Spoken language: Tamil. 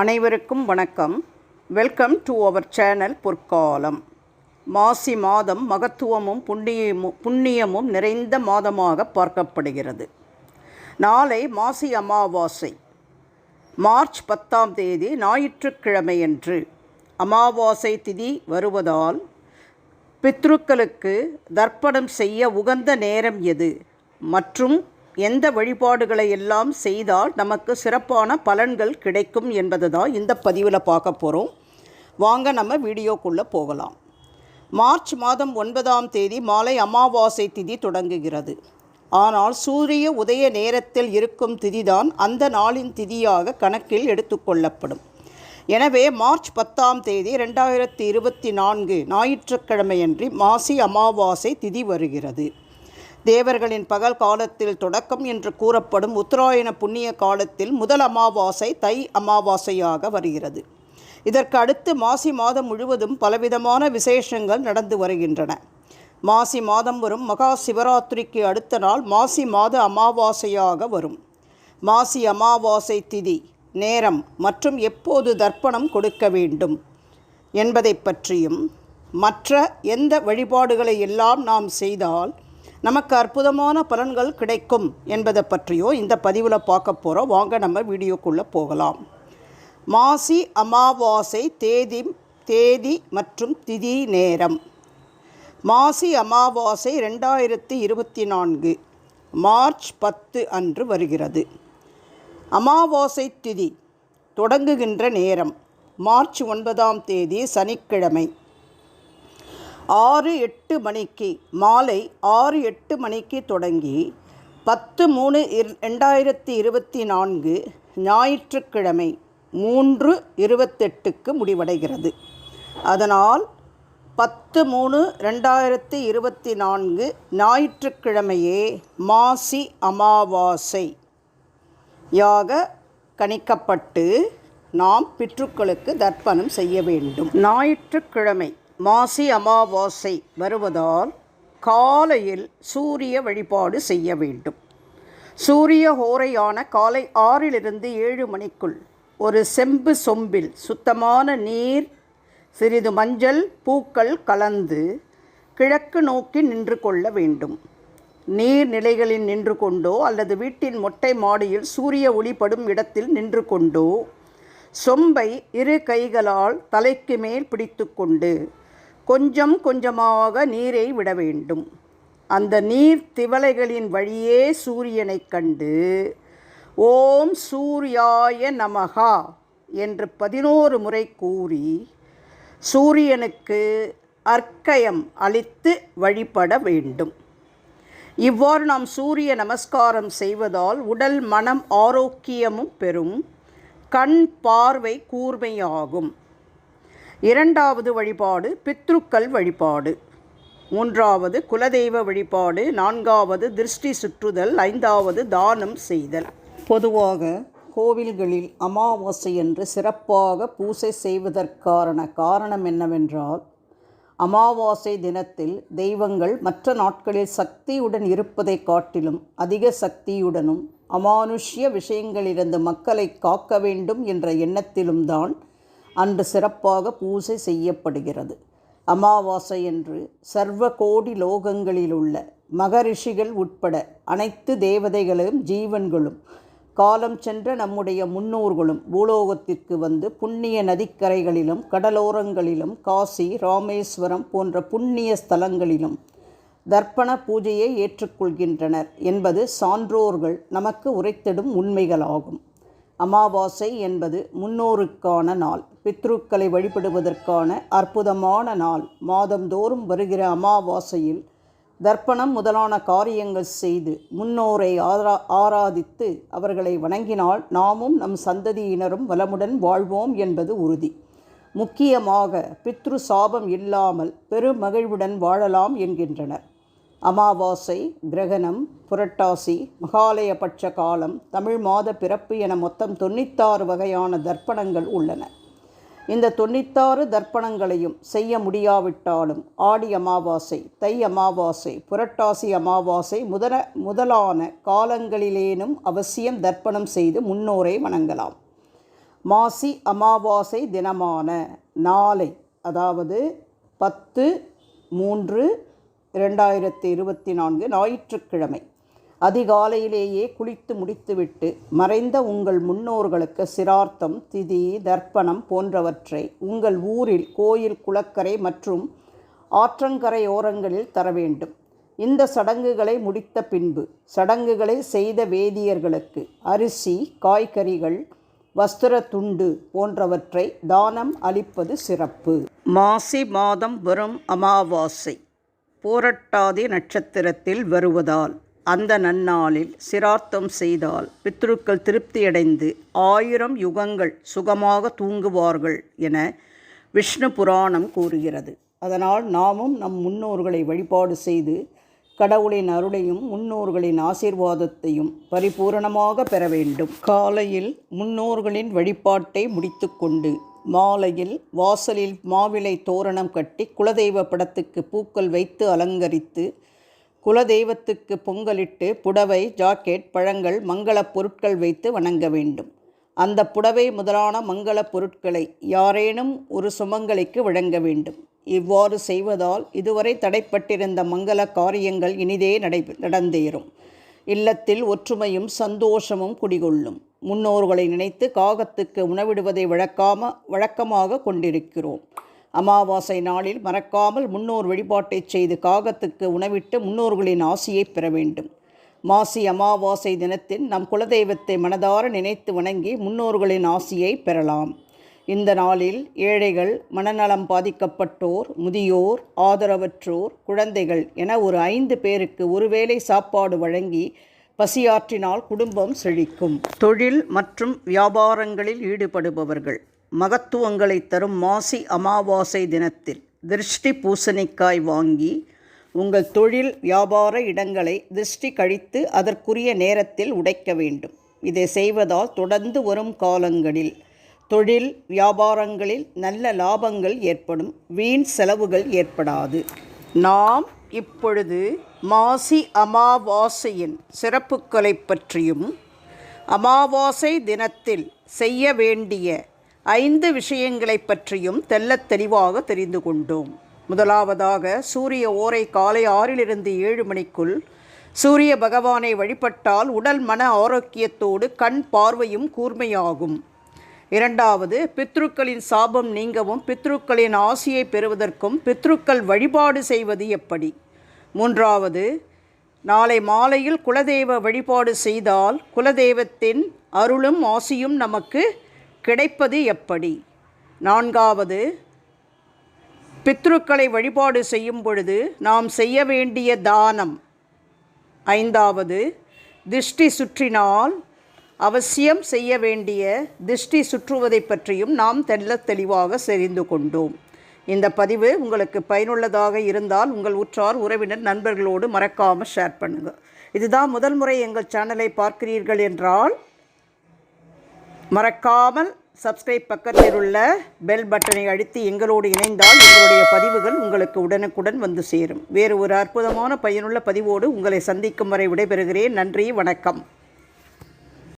அனைவருக்கும் வணக்கம். வெல்கம் டு அவர் சேனல் பொற்காலம் மாசி மாதம் மகத்துவமும் புண்ணியமும் புண்ணியமும் நிறைந்த மாதமாக பார்க்கப்படுகிறது. நாளை மாசி அமாவாசை. மார்ச் பத்தாம் தேதி ஞாயிற்றுக்கிழமையன்று அமாவாசை திதி வருவதால் பித்ருக்களுக்கு தர்ப்பணம் செய்ய உகந்த நேரம் எது? மற்றும் எந்த வழிபாடுகளை எல்லாம் செய்தால் நமக்கு சிறப்பான பலன்கள் கிடைக்கும் என்பது தான் இந்த பதிவில் பார்க்க போகிறோம் வாங்க நம்ம வீடியோக்குள்ளே போகலாம். மார்ச் மாதம் ஒன்பதாம் தேதி மாலை அமாவாசை திதி தொடங்குகிறது. ஆனால் சூரிய உதய நேரத்தில் இருக்கும் திதிதான் அந்த நாளின் திதியாக கணக்கில் எடுத்துக்கொள்ளப்படும் எனவே மார்ச் பத்தாம் தேதி ரெண்டாயிரத்தி இருபத்தி நான்கு ஞாயிற்றுக்கிழமையன்றி மாசி அமாவாசை திதி வருகிறது. தேவர்களின் பகல் காலத்தில் தொடக்கம் என்று கூறப்படும் உத்தராயண புண்ணிய காலத்தில் முதல் அமாவாசை தை அமாவாசையாக வருகிறது. இதற்கு அடுத்து மாசி மாதம் முழுவதும் பலவிதமான விசேஷங்கள் நடந்து வருகின்றன. மாசி மாதம் வரும் மகா சிவராத்திரிக்கு அடுத்த நாள் மாசி மாத அமாவாசையாக வரும். மாசி அமாவாசை திதி நேரம் மற்றும் எப்போது தர்ப்பணம் கொடுக்க வேண்டும் என்பதை பற்றியும் மற்ற எந்த வழிபாடுகளை எல்லாம் நாம் செய்தால் நமக்கு அற்புதமான பலன்கள் கிடைக்கும் என்பதை பற்றியோ இந்த பதிவில் பார்க்க போகிறோம் வாங்க நம்ம வீடியோக்குள்ளே போகலாம். மாசி அமாவாசை தேதி தேதி மற்றும் திதி நேரம். மாசி அமாவாசை ரெண்டாயிரத்தி இருபத்தி நான்கு மார்ச் பத்து அன்று வருகிறது. அமாவாசை திதி தொடங்குகின்ற நேரம் மார்ச் ஒன்பதாம் தேதி சனிக்கிழமை. ஆறு எட்டு மணிக்கு மாலை ஆறு எட்டு மணிக்கு தொடங்கி பத்து மூணு இர் ரெண்டாயிரத்தி இருபத்தி நான்கு ஞாயிற்றுக்கிழமை மூன்று இருபத்தெட்டுக்கு முடிவடைகிறது. அதனால் பத்து மூணு ரெண்டாயிரத்தி இருபத்தி நான்கு ஞாயிற்றுக்கிழமையே மாசி அமாவாசை யாக கணிக்கப்பட்டு நாம் பிற்றுக்களுக்கு தர்ப்பணம் செய்ய வேண்டும். ஞாயிற்றுக்கிழமை மாசி அமாவாசை வருவதால் காலையில் சூரிய வழிபாடு செய்ய வேண்டும். சூரிய ஹோரையான காலை ஆறிலிருந்து ஏழு மணிக்குள் ஒரு செம்பு சொம்பில் சுத்தமான நீர் சிறிது மஞ்சள் பூக்கள் கலந்து கிழக்கு நோக்கி நின்று கொள்ள வேண்டும். நீர்நிலைகளில் நின்று கொண்டோ அல்லது வீட்டின் மொட்டை மாடியில் சூரிய ஒளிப்படும் இடத்தில் நின்று கொண்டோ சொம்பை இரு கைகளால் தலைக்கு மேல் பிடித்து கொண்டு கொஞ்சம் கொஞ்சமாக நீரை விட வேண்டும். அந்த நீர் திவலைகளின் வழியே சூரியனைக் கண்டு ஓம் சூர்யாய நமகா என்று பதினோரு முறை கூறி சூரியனுக்கு அர்க்கயம் அளித்து வழிபட வேண்டும். இவ்வாறு நாம் சூரிய நமஸ்காரம் செய்வதால் உடல் மனம் ஆரோக்கியமும் பெறும் கண் பார்வை கூர்மையாகும். இரண்டாவது வழிபாடு பித்ருக்கள் வழிபாடு. மூன்றாவது குலதெய்வ வழிபாடு நான்காவது திருஷ்டி சுற்றுதல் ஐந்தாவது தானம் செய்தல். பொதுவாக கோவில்களில் அமாவாசை என்று சிறப்பாக பூசை செய்வதற்கான காரணம் என்னவென்றால் அமாவாசை தினத்தில் தெய்வங்கள் மற்ற நாட்களில் சக்தியுடன் இருப்பதை காட்டிலும் அதிக சக்தியுடனும் அமானுஷ்ய விஷயங்களிலிருந்து மக்களை காக்க வேண்டும் என்ற எண்ணத்திலும் தான் அன்று சிறப்பாக பூஜை செய்யப்படுகிறது. அமாவாசை என்று சர்வ கோடி லோகங்களில் உள்ள மகரிஷிகள் உட்பட அனைத்து தேவதைகளும் ஜீவன்களும் காலம் சென்ற நம்முடைய முன்னோர்களும் பூலோகத்திற்கு வந்து புண்ணிய நதிக்கரைகளிலும் கடலோரங்களிலும் காசி ராமேஸ்வரம் போன்ற புண்ணிய ஸ்தலங்களிலும் தர்ப்பண பூஜையை ஏற்றுக்கொள்கின்றனர் என்பது சான்றோர்கள் நமக்கு உரைத்திடும் உண்மைகளாகும். அமாவாசை என்பது முன்னோருக்கான நாள். பித்ருக்களை வழிபடுவதற்கான அற்புதமான நாள். மாதந்தோறும் வருகிற அமாவாசையில் தர்ப்பணம் முதலான காரியங்கள் செய்து முன்னோரை ஆரா ஆராதித்து அவர்களை வணங்கினால் நாமும் நம் சந்ததியினரும் வளமுடன் வாழ்வோம் என்பது உறுதி. முக்கியமாக பித்ரு சாபம் இல்லாமல் பெருமகிழ்வுடன் வாழலாம் என்கின்றனர். அமாவாசை கிரகணம் புரட்டாசி மகாலயபட்ச காலம் தமிழ் மாத பிறப்பு என மொத்தம் தொண்ணூத்தாறு வகையான தர்ப்பணங்கள் உள்ளன. இந்த தொண்ணூத்தாறு தர்ப்பணங்களையும் செய்ய முடியாவிட்டாலும் ஆடி அமாவாசை தை அமாவாசை புரட்டாசி அமாவாசை முதல முதலான காலங்களிலேனும் அவசியம் தர்ப்பணம் செய்து முன்னோரை வணங்கலாம். மாசி அமாவாசை தினமான நாளை அதாவது பத்து மூன்று இரண்டாயிரத்தி இருபத்தி நான்கு ஞாயிற்றுக்கிழமை. அதிகாலையிலேயே குளித்து முடித்துவிட்டு மறைந்த உங்கள் முன்னோர்களுக்கு சிரார்த்தம் திதி தர்ப்பணம் போன்றவற்றை உங்கள் ஊரில் கோயில் குளக்கரை மற்றும் ஆற்றங்கரையோரங்களில் தர வேண்டும். இந்த சடங்குகளை முடித்த பின்பு சடங்குகளை செய்த வேதியர்களுக்கு அரிசி காய்கறிகள் வஸ்திர துண்டு போன்றவற்றை தானம் அளிப்பது சிறப்பு. மாசி மாதம் வரும் அமாவாசை. போரட்டாதி நட்சத்திரத்தில் வருவதால் அந்த நன்னாளில் சிரார்த்தம் செய்தால் பித்ருக்கள் திருப்தியடைந்து ஆயிரம் யுகங்கள் சுகமாக தூங்குவார்கள் என விஷ்ணு புராணம் கூறுகிறது. அதனால் நாமும் நம் முன்னோர்களை வழிபாடு செய்து கடவுளின் அருளையும் முன்னோர்களின் ஆசீர்வாதத்தையும் பரிபூரணமாக பெற வேண்டும். காலையில் முன்னோர்களின் வழிபாட்டை முடித்துக்கொண்டு மாலையில் வாசலில் மாவிளை தோரணம் கட்டி குலதெய்வ படத்துக்கு பூக்கள் வைத்து அலங்கரித்து குலதெய்வத்துக்கு பொங்கலிட்டு புடவை ஜாக்கெட் பழங்கள் மங்களப் பொருட்கள் வைத்து வணங்க வேண்டும். அந்த புடவை முதலான மங்களப் பொருட்களை யாரேனும் ஒரு சுமங்கலிக்கு வழங்க வேண்டும். இவ்வாறு செய்வதால் இதுவரை தடைப்பட்டிருந்த மங்கள காரியங்கள் இனிதே நடை நடந்தேறும். இல்லத்தில் ஒற்றுமையும் சந்தோஷமும் குடிகொள்ளும். முன்னோர்களை நினைத்து காகத்துக்கு உணவிடுவதை வழக்காம வழக்கமாக கொண்டிருக்கிறோம். அமாவாசை நாளில் மறக்காமல் முன்னோர் வழிபாட்டைச் செய்து காகத்துக்கு உணவிட்டு முன்னோர்களின் ஆசியை பெற வேண்டும். மாசி அமாவாசை தினத்தில் நம் குலதெய்வத்தை மனதார நினைத்து வணங்கி முன்னோர்களின் ஆசியை பெறலாம். இந்த நாளில் ஏழைகள் மனநலம் பாதிக்கப்பட்டோர் முதியோர் ஆதரவற்றோர் குழந்தைகள் என ஒரு ஐந்து பேருக்கு ஒருவேளை சாப்பாடு வழங்கி பசியாற்றினால் குடும்பம் செழிக்கும். தொழில் மற்றும் வியாபாரங்களில் ஈடுபடுபவர்கள் மகத்துவங்களை தரும் மாசி அமாவாசை தினத்தில் திருஷ்டி பூசணிக்காய் வாங்கி உங்கள் தொழில் வியாபார இடங்களை திருஷ்டி கழித்து அதற்குரிய நேரத்தில் உடைக்க வேண்டும். இதை செய்வதால் தொடர்ந்து வரும் காலங்களில் தொழில் வியாபாரங்களில் நல்ல லாபங்கள் ஏற்படும். வீண் செலவுகள் ஏற்படாது. நாம் இப்பொழுது மாசி அமாவாசையின் சிறப்புக்களை பற்றியும் அமாவாசை தினத்தில் செய்ய வேண்டிய ஐந்து விஷயங்களை பற்றியும் தெள்ளத் தெளிவாக தெரிந்து கொண்டோம். முதலாவதாக சூரிய ஓரை காலை ஆறிலிருந்து ஏழு மணிக்குள் சூரிய பகவானை வழிபட்டால் உடல் மன ஆரோக்கியத்தோடு கண் பார்வையும் கூர்மையாகும். இரண்டாவது பித்ருக்களின் சாபம் நீங்கவும் பித்ருக்களின் ஆசியை பெறுவதற்கும் பித்ருக்கள் வழிபாடு செய்வது எப்படி? மூன்றாவது நாளை மாலையில் குலதெய்வ வழிபாடு செய்தால் குலதெய்வத்தின் அருளும் ஆசியும் நமக்கு கிடைப்பது எப்படி? நான்காவது பித்ருக்களை வழிபாடு செய்யும் பொழுது நாம் செய்ய வேண்டிய தானம். ஐந்தாவது திருஷ்டி சுற்றினால் அவசியம் செய்ய வேண்டிய திருஷ்டி சுற்றுவதை பற்றியும் நாம் தெல்ல தெளிவாக தெரிந்து கொண்டோம். இந்த பதிவு உங்களுக்கு பயனுள்ளதாக இருந்தால் உங்கள் உற்றார் உறவினர் நண்பர்களோடு மறக்காமல் ஷேர் பண்ணுங்கள் இதுதான் முதல் முறை எங்கள் சேனலை பார்க்கிறீர்கள் என்றால் மறக்காமல் சப்ஸ்கிரைப் பக்கத்தில் உள்ள பெல் பட்டனை அழுத்தி எங்களோடு இணைந்தால் எங்களுடைய பதிவுகள் உங்களுக்கு உடனுக்குடன் வந்து சேரும். வேறு ஒரு அற்புதமான பயனுள்ள பதிவோடு உங்களை சந்திக்கும் வரை விடைபெறுகிறேன். நன்றி வணக்கம்.